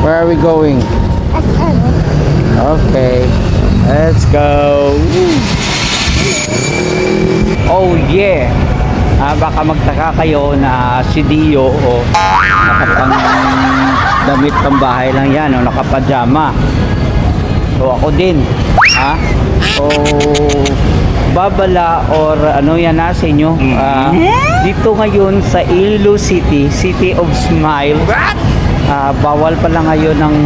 Where are we going? SM. Okay. Let's go. Oh yeah. Ah, baka magtaka kayo na si Dio o nakapang damit pang bahay lang yan o nakapajama. So ako din. Ha? So babala or ano yan na sa inyo. Ah, dito ngayon sa Iloilo City, City of Smile. Ah, bawal pala ngayon ng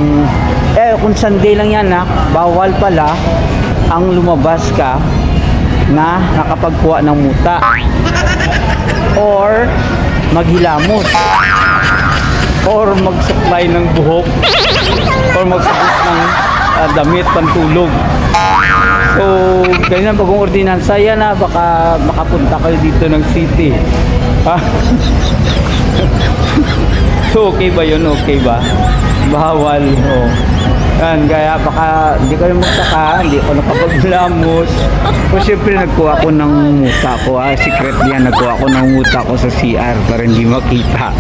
eh kung Sunday lang yan ha, bawal pala ang lumabas ka na nakapagkuha ng muta or maghilamos or magsupply ng buhok or magsabot ng ah, damit pantulog. So ganyan pag ordinansa. Yan na baka makapunta kayo dito ng city. Ha so okay ba yun okay ba bawal oh yan, kaya baka hindi kayo magtaka, hindi ko nakapaglamos. So, syempre nagkuha ko ng muta ko, ah, secret yan, nagkuha ko ng muta ko sa CR para hindi makita.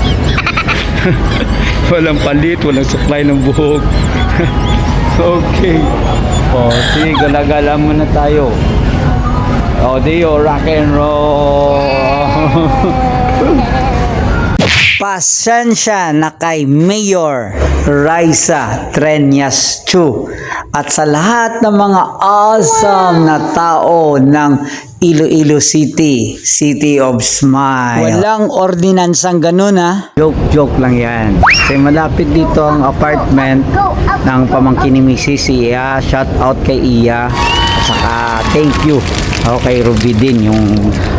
walang palit, walang supply ng buhok. okay. O, sige, gala-gala muna tayo. O, Dio, rock and roll. Pasensya na kay Mayor Raisa Trenyas Chu at sa lahat ng mga awesome na tao ng Iloilo City, City of Smile. Walang ordinansang ganun ha. Joke-joke lang yan. Kasi malapit dito ang apartment ng pamangkin ni Mrs. Iya. Shout out kay Iya. At saka thank you ako kay Ruby din yung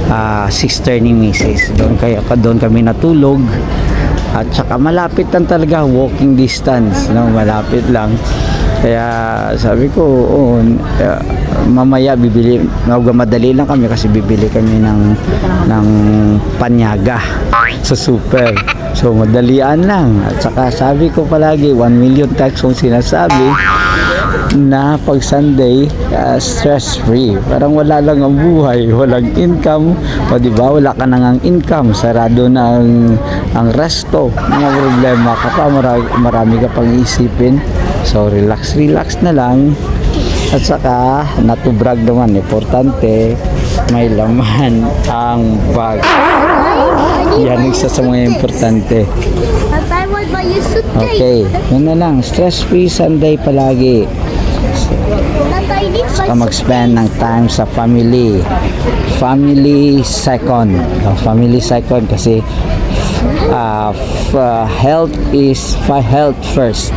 ah, sister ni Mrs. Doon kaya doon kami natulog. At saka malapit lang talaga walking distance, no? Malapit lang. Kaya sabi ko, oo, eh, mamaya bibili, madali lang kami kasi bibili kami ng ng panyaga sa super. So madalian lang. At saka sabi ko palagi, 1 million tax kung sinasabi na pag Sunday uh, stress free parang wala lang ang buhay walang income. O di ba? Wala ka nang ang income sarado na ang, ang resto. Mga problema ka pa marami, marami ka pang isipin so relax relax na lang. At saka not to brag naman importante may laman ang bag. Yan isa sa mga importante. Okay yun na lang. Stress free Sunday palagi My mag-spend ng time sa family. Family second. Oh, family second kasi uh, uh, health is health first.